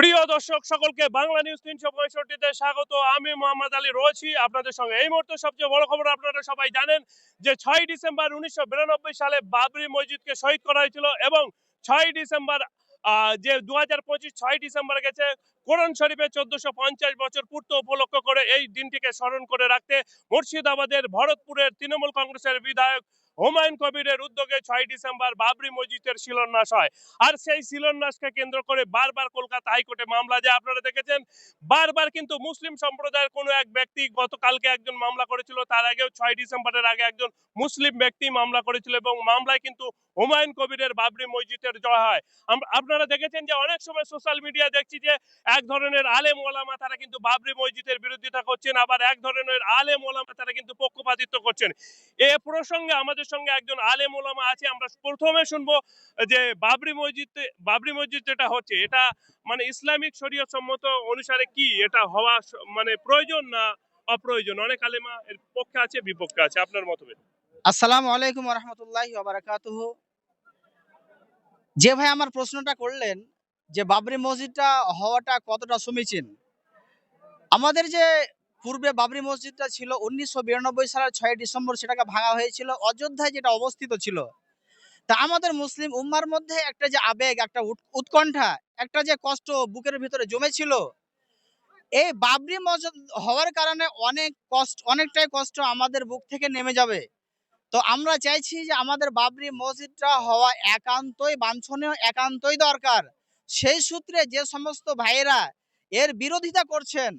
প্রিয় দর্শক, সকলকে বাংলা নিউজ তিনশো পঁয়ষট্টিতে স্বাগত। আমি মোহাম্মদ আলী রয়েছি আপনাদের সঙ্গে। এই মুহূর্তে সবচেয়ে বড় খবর আপনারা সবাই জানেন যে ছয় ডিসেম্বর উনিশশো বিরানব্বই সালে বাবরি মসজিদকে শহীদ করা হয়েছিল এবং ছয় ডিসেম্বর যে দু হাজার পঁচিশ ছয় ডিসেম্বর গেছে, কোরআন শরীফে চোদ্দশো পঞ্চাশ বছর পূর্ত উপলক্ষ করে এই দিনটিকে স্মরণ করে রাখতে মুর্শিদাবাদের ভরতপুরের তৃণমূল কংগ্রেসের বিধায়ক হুমায়ুন কবিরের উদ্যোগে ছয় ডিসেম্বর বাবরি মসজিদের শিলান্যাস হয়। আর সেই শিলান্যাসকে কেন্দ্র করে বারবার কলকাতা হাইকোর্টে মামলা যে আপনারা দেখেছেন, বারবার কিন্তু মুসলিম সম্প্রদায়ের কোনো এক ব্যক্তি গতকালকে একজন মামলা করেছিল, তার আগেও ছয় ডিসেম্বরের আগে একজন মুসলিম ব্যক্তি মামলা করেছিল এবং মামলায় কিন্তু হুমায়ুন কবিরের বাবরি মসজিদের জয় হয়। আপনারা দেখেছেন যে অনেক সময় সোশ্যাল মিডিয়া দেখছি যে এক ধরনের আলেম ওলামা তারা কিন্তু বাবরি মসজিদের বিরোধিতা করছেন, আবার এক ধরনের আলেম ওলামা তারা কিন্তু পক্ষপাতিত্ব করছেন। এ প্রসঙ্গে আমাদের সঙ্গে একজন আলেম ওলামা আছে, আমরা প্রথমে শুনব যে বাবরি মসজিদ বাবরি মসজিদ যেটা হচ্ছে, এটা মানে ইসলামিক শরীয়ত সম্মত অনুসারে কি? এটা হওয়া মানে প্রয়োজন না অপ্রয়োজন? অনেক আলেমা এর পক্ষে আছে, বিপক্ষে আছে, আপনার মতভেদ আসসালামু আলাইকুম রহমতুল্লাহি বারাকাতুহ। যে ভাই আমার প্রশ্নটা করলেন যে বাবরি মসজিদটা হওয়াটা কতটা সমীচীন? আমাদের যে পূর্বে বাবরি মসজিদটা ছিল উনিশশো বিরানব্বই সালের ছয় ডিসেম্বর সেটাকে ভাঙা হয়েছিল, অযোধ্যায় যেটা অবস্থিত ছিল। তা আমাদের মুসলিম উম্মার মধ্যে একটা যে আবেগ, একটা উৎকণ্ঠা, একটা যে কষ্ট বুকের ভিতরে জমেছিল, এই বাবরি মসজিদ হওয়ার কারণে অনেক কষ্ট, অনেকটাই কষ্ট আমাদের বুক থেকে নেমে যাবে। তো আমরা চাইছি যে আমাদের বাবরি মসজিদটা হওয়া একান্তই, বাঞ্ছনীয়, একান্তই দরকার। সেই সূত্রে যে সমস্ত ভাইয়েরা এর বিরোধিতা করছেন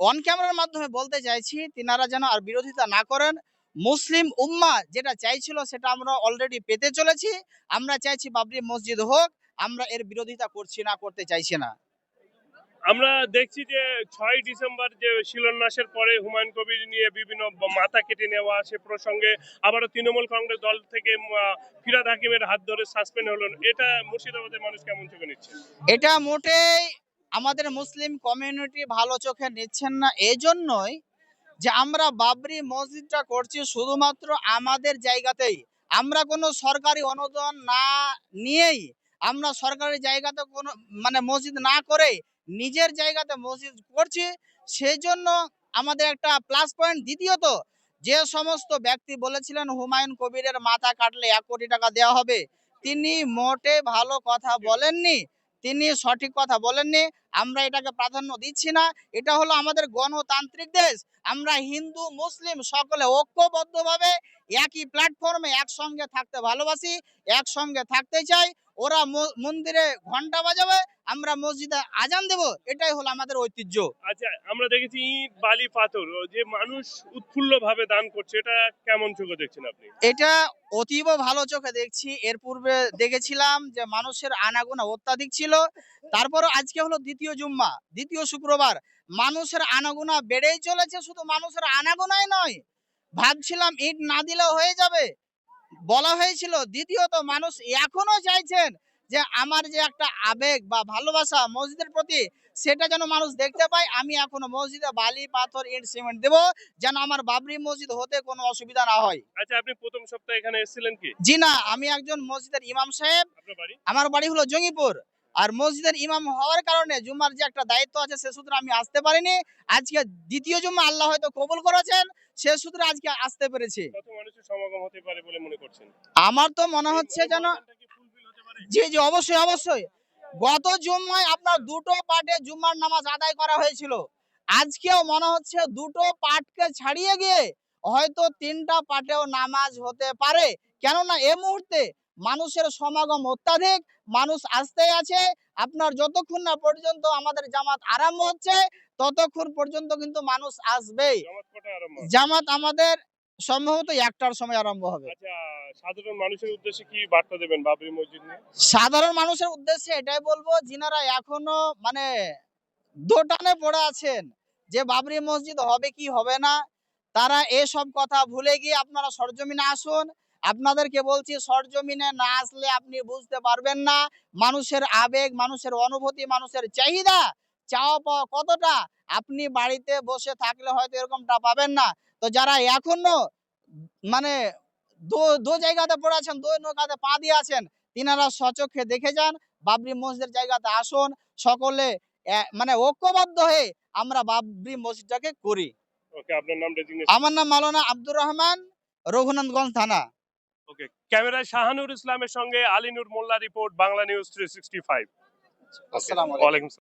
অন ক্যামেরার মাধ্যমে বলতে চাইছি, তিনারা যেন আর বিরোধিতা না করেন। মুসলিম উম্মা যেটা চাইছিল সেটা আমরা অলরেডি পেতে চলেছি। আমরা চাইছি বাবরি মসজিদ হোক, আমরা এর বিরোধিতা করছি না, করতে চাইছি না। আমরা দেখছি যে ছয় ডিসেম্বর যে শিলান্যাসের পরে হুমায়ুন কবির নিয়ে বিভিন্ন মাথা কেটে নেওয়া সে প্রসঙ্গে। আবারও তৃণমূল কংগ্রেস দল থেকে ফিরাদ হাকিমের হাত ধরে সাসপেন্ড হলেন এটা মুর্শিদাবাদের মানুষ কেমন চোখে নিচ্ছে? এটা মোটেই আমাদের মুসলিম কমিউনিটি ভালো চোখে নিচ্ছেন না। এই জন্যই যে আমরা বাবরি মসজিদটা করছি শুধুমাত্র আমাদের জায়গাতেই। আমরা কোনো সরকারি অনুদান না নিয়েই আমরা সরকারি জায়গাতে কোনো মানে মসজিদ না করে নিজের জায়গাতে মসজিদ করছি সেই জন্য আমাদের একটা প্লাস পয়েন্ট দ্বিতীয়ত, যে সমস্ত ব্যক্তি বলেছিলেন হুমায়ুন কবিরের মাথা কাটলে এক কোটি টাকা দেওয়া হবে, তিনি মোটে ভালো কথা বলেননি, তিনি সঠিক কথা বলেননি আমরা এটাকে প্রাধান্য দিচ্ছি না। এটা হলো আমাদের গণতান্ত্রিক দেশ। আমরা হিন্দু মুসলিম সকলে ঐক্যবদ্ধভাবে একই প্ল্যাটফর্মে একসঙ্গে থাকতে ভালোবাসি একসঙ্গে থাকতে চাই। ওরা মন্দিরে ঘণ্টা বাজাবে আমরা মসজিদে আজান দেব এটাই হলো আমাদের ঐতিহ্য। আচ্ছা আমরা দেখেছি ইট বালি পাথর যে মানুষ উৎফুল্ল ভাবে দান করছে এটা কেমন চোখে দেখছেন আপনি? এটা অতীব ভালো চোখে দেখছি। এর পূর্বে দেখেছিলাম যে মানুষের আনাগোনা অত্যাধিক ছিল। তারপর আজকে হলো দ্বিতীয় জুম্মা দ্বিতীয় শুক্রবার। মানুষের আনাগোনা বেড়েই চলেছে শুধু মানুষের আনাগোনাই নয়। ভাবছিলাম ইট না দিলেও হয়ে যাবে। বলা হয়েছিল দ্বিতীয়ত মানুষ এখনও চাইছেন যে আমার যে একটা আবেগ বা ভালোবাসা মসজিদের প্রতি সেটা যেন মানুষ দেখতে পায়। আমি এখনও মসজিদে বালি পাথর ইট সিমেন্ট দেবো যেন আমার বাবরি মসজিদ হতে কোনো অসুবিধা না হয়। আচ্ছা আপনি প্রথম সপ্তাহে এখানে এসেছিলেন কি? জি না আমি একজন মসজিদের ইমাম সাহেব। আমার বাড়ি হলো জঙ্গিপুর। আর মসজিদের ইমাম হওয়ার কারণে জুম্মার যে একটা দায়িত্ব আছে সে সূত্রে আমি আসতে পারিনি। আজকে দ্বিতীয় জুম্মা আল্লাহ হয়তো কবুল করেছেন সে সূত্রে আজকে আসতে পেরেছি। আমার তো মনে হচ্ছে যেন? জি জি অবশ্যই অবশ্যই। গত জুম্মায় আপনার দুটো পাটে জুম্মার নামাজ আদায় করা হয়েছিল। আজকেও মনে হচ্ছে দুটো পাটকে ছাড়িয়ে গিয়ে হয়তো তিনটা পাটেও নামাজ হতে পারে। কেননা এ মুহূর্তে মানুষের সমাগম অত্যাধিক মানুষ আসতেই আছে। আপনার যতক্ষণ না পর্যন্ত আমাদের জামাত আরম্ভ হচ্ছে ততক্ষণ পর্যন্ত কিন্তু মানুষ আসবেই। জামাত আমাদের সম্ভবত একটার সময় আরম্ভ হবে। আচ্ছা সাধারণ মানুষের উদ্দেশ্যে কি বার্তা দেবেন বাবরি মসজিদ নিয়ে? সাধারণ মানুষের উদ্দেশ্যে এটাই বলব যিনারা এখনও মানে দোটানে পড়ে আছেন যে বাবরি মসজিদ হবে কি হবে না তারা এসব কথা ভুলে গিয়ে আপনারা সরজমিনে আসুন আপনাদেরকে বলছি সরজমিনে না আসলে আপনি বুঝতে পারবেন না। মানুষের আবেগ মানুষের অনুভূতি মানুষের চাহিদা চাওয়া পাওয়া কতটা? আপনি বাড়িতে বসে থাকলে হয়তো এরকমটা পাবেন না। তো যারা এখনও মানে দো জায়গাতে পড়ে আছেন দো নৌকাতে পা দিয়ে আছেন তিনারা সচক্ষে দেখে যান বাবরি মসজিদের জায়গাতে আসুন সকলে মানে ঐক্যবদ্ধ হয়ে আমরা বাবরি মসজিদটাকে করি। আমার নাম মাওলানা আব্দুর রহমান রঘুনাথগঞ্জ থানা। ওকে ক্যামেরায় শাহানুর ইসলামের সঙ্গে Alinur Molla report Bangla news three sixty five আসসালামু আলাইকুম। ওয়ালাইকুম